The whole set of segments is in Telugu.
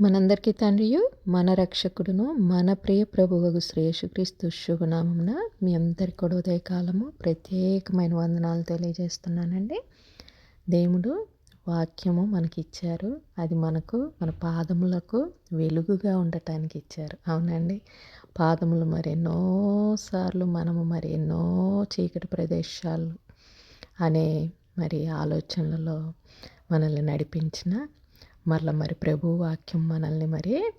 మనందరికీ తండ్రియు మన రక్షకుడును మన ప్రియ ప్రభువగు శ్రేయసుక్రీస్తు శుభనామమున మీ అందరి కూడా ఉదయకాలము ప్రత్యేకమైన వందనాలు తెలియజేస్తున్నానండి. దేవుడు వాక్యము మనకి ఇచ్చారు అది మనకు మన పాదములకు వెలుగుగా ఉండటానికి ఇచ్చారు. అవునండి. పాదములు మరెన్నో సార్లు మనము మరి ఎన్నో చీకటి ప్రదేశాలు అనే మరి ఆలోచనలలో మనల్ని నడిపించిన మరలా మరి ప్రభు వాక్యం మనల్ని మరి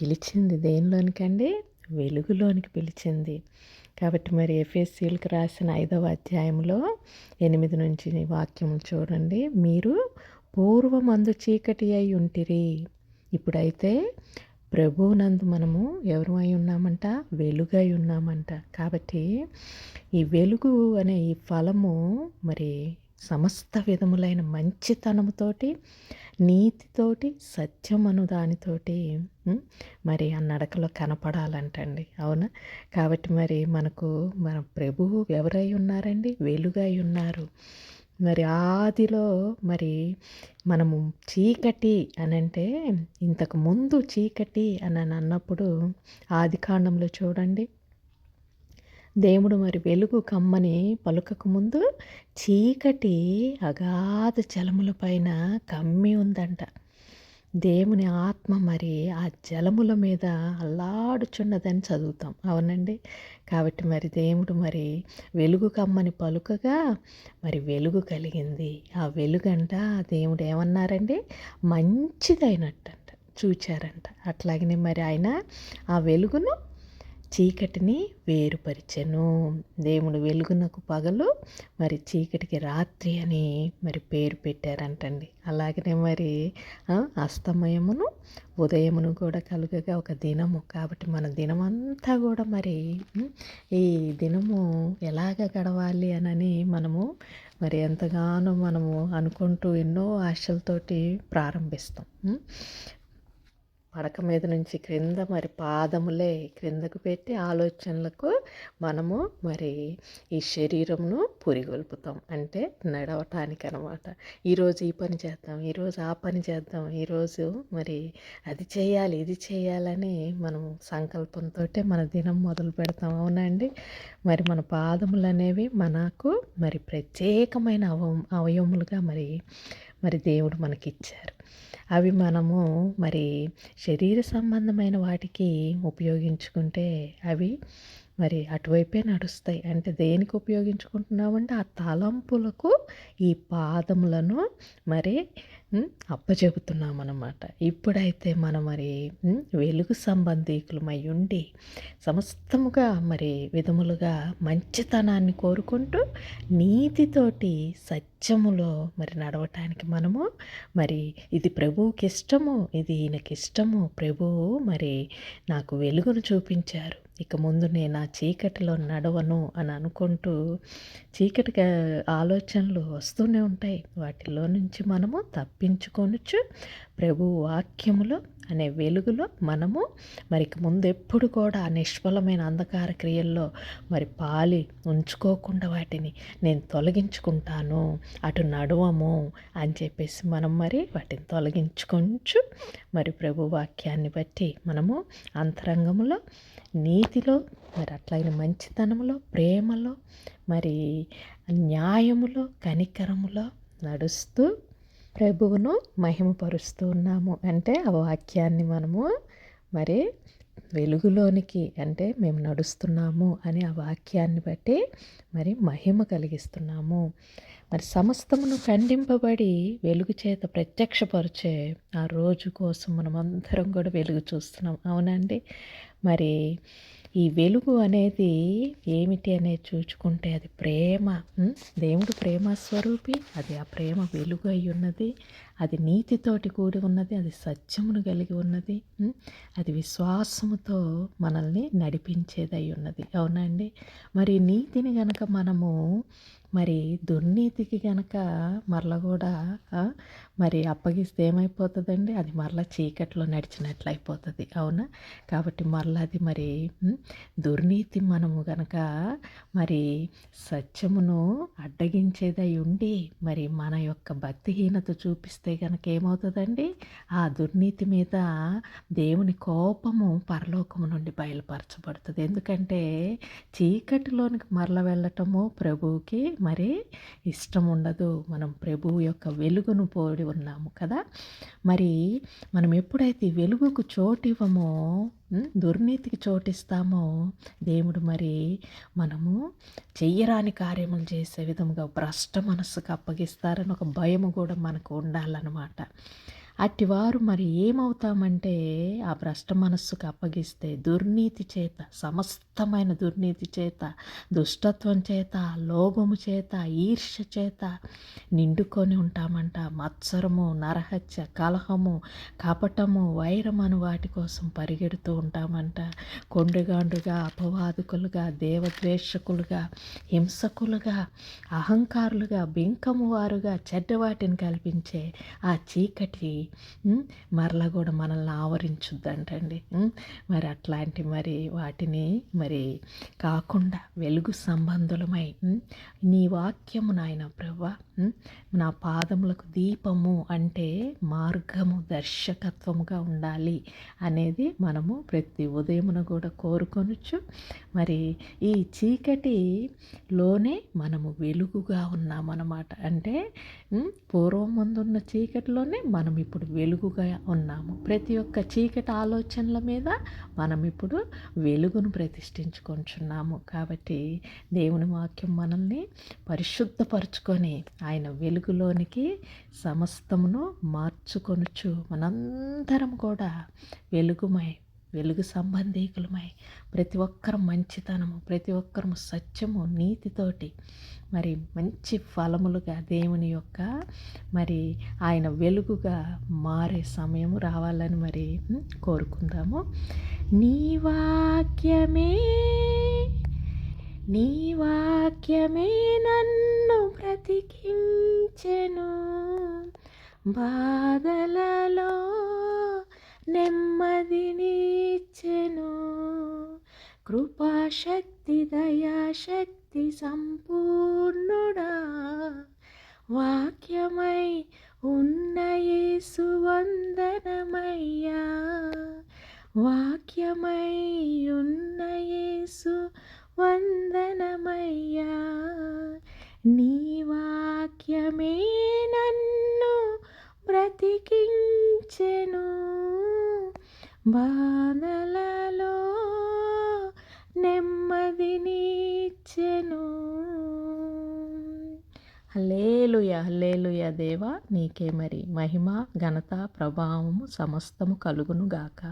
పిలిచింది. దేనిలోనికండి? వెలుగులోనికి పిలిచింది. కాబట్టి మరి ఎఫ్ఎస్సీలకు రాసిన ఐదవ అధ్యాయంలో ఎనిమిది నుంచి వాక్యం చూడండి. మీరు పూర్వమందు చీకటి అయి ఉంటిరి. ఇప్పుడైతే ప్రభువునందు మనము ఎవరు అయి ఉన్నామంట? వెలుగై ఉన్నామంట. కాబట్టి ఈ వెలుగు అనే ఈ ఫలము మరి సమస్త విధములైన మంచితనముతోటి నీతితోటి సత్యం దానితోటి మరి ఆ నడకలో కనపడాలంటండి. అవునా? కాబట్టి మరి మనకు మన ప్రభువు ఎవరై ఉన్నారండి? వెలుగై ఉన్నారు. మరి ఆదిలో మరి మనము చీకటి అని అంటే ఇంతకు ముందు చీకటి అని అన్నప్పుడు ఆది కాండంలో చూడండి. దేవుడు మరి వెలుగు కమ్మని పలుకకు ముందు చీకటి అగాధ జలముల పైన కమ్మి ఉందంట. దేవుని ఆత్మ మరి ఆ జలముల మీద అల్లాడుచున్నదని చదువుతాం. అవునండి? కాబట్టి మరి దేవుడు మరి వెలుగు కమ్మని పలుకగా మరి వెలుగు కలిగింది. ఆ వెలుగంట దేవుడు ఏమన్నారండి? మంచిదైనట్టంట. చూచారంట. అట్లాగనే మరి ఆయన ఆ వెలుగును చీకటిని వేరుపరిచెను. దేవుడు వెలుగునకు పగలు మరి చీకటికి రాత్రి అని మరి పేరు పెట్టారంటండి. అలాగనే మరి అస్తమయమును ఉదయమును కూడా కలుగగా ఒక దినము. కాబట్టి మన దినమంతా కూడా మరి ఈ దినము ఎలాగ గడవాలి అనని మనము మరి ఎంతగానో మనము అనుకుంటూ ఎన్నో ఆశలతోటి ప్రారంభిస్తాం. పడక మీద నుంచి క్రింద మరి పాదములే క్రిందకు పెట్టి ఆలోచనలకు మనము మరి ఈ శరీరంను పురిగొల్పుతాం. అంటే నడవటానికి అనమాట ఈరోజు ఈ పని చేద్దాం ఈరోజు ఆ పని చేద్దాం ఈరోజు మరి అది చేయాలి ఇది చేయాలని మనం సంకల్పంతో మన దినం మొదలు పెడతాం. అవునండి? మరి మన పాదములు అనేవి మనకు మరి ప్రత్యేకమైన అవ అవయములుగా మరి మరి దేవుడు మనకిచ్చారు. అవి మనము మరి శరీర సంబంధమైన వాటికి ఉపయోగించుకుంటే అవి మరి అటువైపే నడుస్తాయి. అంటే దేనికి ఉపయోగించుకుంటున్నామంటే ఆ తలంపులకు ఈ పాదములను మరి అప్పచెబుతున్నామన్నమాట. ఇప్పుడైతే మనం మరి వెలుగు సంబంధీకులమై ఉండి సమస్తముగా మరి విధములుగా మంచితనాన్ని కోరుకుంటూ నీతితోటి సత్యములో మరి నడవటానికి మనము మరి ఇది ప్రభువుకి ఇష్టము ఇది ఈయనకి ఇష్టము ప్రభువు మరి నాకు వెలుగును చూపించారు. ఇక ముందు నేను ఆ చీకటిలో నడవను అని అనుకుంటూ చీకటి ఆలోచనలు వస్తూనే ఉంటాయి. వాటిలో నుంచి మనము తప్పించుకొనొచ్చు. ప్రభు వాక్యములో అనే వెలుగులో మనము మరి ముందు ఎప్పుడు కూడా నిష్ఫలమైన అంధకార క్రియల్లో మరి పాలి ఉంచుకోకుండా వాటిని నేను తొలగించుకుంటాను అటు నడవము అని చెప్పేసి మనం మరి వాటిని తొలగించుకొంచు. మరి ప్రభు వాక్యాన్ని బట్టి మనము అంతరంగంలో నీతిలో మరి అట్లాగే మంచితనంలో ప్రేమలో మరి న్యాయములో కనికరములో నడుస్తూ ప్రభువును మహిమపరుస్తూ ఉన్నాము. అంటే ఆ వాక్యాన్ని మనము మరి వెలుగులోనికి అంటే మేము నడుస్తున్నాము అని ఆ వాక్యాన్ని బట్టి మరి మహిమ కలిగిస్తున్నాము. మరి సమస్తమును ఖండింపబడి వెలుగు చేత ప్రత్యక్షపరిచే ఆ రోజు కోసం మనం అందరం కూడా వెలుగు చూస్తున్నాం. అవునండి. మరి ఈ వెలుగు అనేది ఏమిటి అనేది చూచుకుంటే అది ప్రేమ. దేవుడు ప్రేమ స్వరూపి అది ఆ ప్రేమ వెలుగు అయి ఉన్నది. అది నీతితోటి కూడి ఉన్నది అది సత్యమును కలిగి ఉన్నది. అది విశ్వాసముతో మనల్ని నడిపించేది అయి ఉన్నది. అవునండి మరి నీతిని గనక మనము మరి దుర్నీతికి గనక మరల కూడా మరి అప్పగిస్తే ఏమైపోతుందండి? అది మరలా చీకట్లో నడిచినట్లు అయిపోతుంది. అవునా? కాబట్టి మరలా అది మరి దుర్నీతి మనము గనక మరి సత్యమును అడ్డగించేదై ఉండి మరి మన యొక్క భక్తిహీనత చూపిస్తే గనక ఏమవుతుందండి? ఆ దుర్నీతి మీద దేవుని కోపము పరలోకము నుండి బయలుపరచబడుతుంది. ఎందుకంటే చీకటిలోనికి మరల వెళ్ళటము ప్రభువుకి మరి ఇష్టం ఉండదు మనం ప్రభువు యొక్క వెలుగును పోడి ఉన్నాము కదా. మరి మనం ఎప్పుడైతే వెలుగుకు చోటివ్వమో దుర్నీతికి చోటిస్తామో దేవుడు మరి మనము చెయ్యరాని కార్యములు చేసే విధముగా భ్రష్ట మనస్సుకు అప్పగిస్తారని ఒక భయము కూడా మనకు ఉండాలన్నమాట. అట్టివారు మరి ఏమవుతామంటే ఆ భ్రష్ట మనస్సుకు అప్పగిస్తే దుర్నీతి చేత సమస్తమైన దుర్నీతి చేత దుష్టత్వం చేత లోభము చేత ఈర్ష్య చేత నిండుకొని ఉంటామంట. మత్సరము నరహత్య కలహము కపటము వైరం అను వాటి కోసం పరిగెడుతూ ఉంటామంట. కొండగాండుగా అపవాదుకులుగా దేవద్వేషకులుగా హింసకులుగా అహంకారులుగా బింకము వారుగా చెడ్డవాటిని కల్పించే ఆ చీకటి మరలా కూడా మనల్ని ఆవరించుద్దంటండి. మరి అట్లాంటి మరి వాటిని మరి కాకుండా వెలుగు సంబంధులమై నీ వాక్యము నాయన ప్రభా నా పాదములకు దీపము అంటే మార్గము దర్శకత్వముగా ఉండాలి అనేది మనము ప్రతి ఉదయమున కూడా కోరుకొనొచ్చు మరి ఈ చీకటిలోనే మనము వెలుగుగా ఉన్నామన్నమాట. అంటే పూర్వం ముందున్న చీకటిలోనే మనం ఇప్పుడు ఇప్పుడు వెలుగుగా ఉన్నాము. ప్రతి ఒక్క చీకటి ఆలోచనల మీద మనం ఇప్పుడు వెలుగును ప్రతిష్ఠించుకుంటున్నాము. కాబట్టి దేవుని వాక్యం మనల్ని పరిశుద్ధపరచుకొని ఆయన వెలుగులోనికి సమస్తమును మార్చుకొనుచు మనందరం కూడా వెలుగుమై వెలుగు సంబంధీకులమై ప్రతి ఒక్కరు మంచితనము ప్రతి ఒక్కరము సత్యము నీతితోటి మరి మంచి ఫలములుగా దేవుని యొక్క మరి ఆయన వెలుగుగా మారే సమయము రావాలని మరి కోరుకుందాము. నీ వాక్యమే నీ వాక్యమే నన్ను బ్రతికించెను. బాధలలో నెమ్మదిని ఇచ్చెను. కృపాశక్తి దయాశక్తి సంపూర్ణుడా. వాక్యమై ఉన్న యేసు వందనమయ్యా. వాక్యమై ఉన్న యేసు వందనమయ్యా. నీ వాక్యమే నన్ను బ్రతికించెను. బాధలలో నెమ్మదినిచ్చెను హల్లేలుయ హల్లేలుయ దేవా నీకే మరి మహిమ ఘనత ప్రభావము సమస్తము కలుగును గాక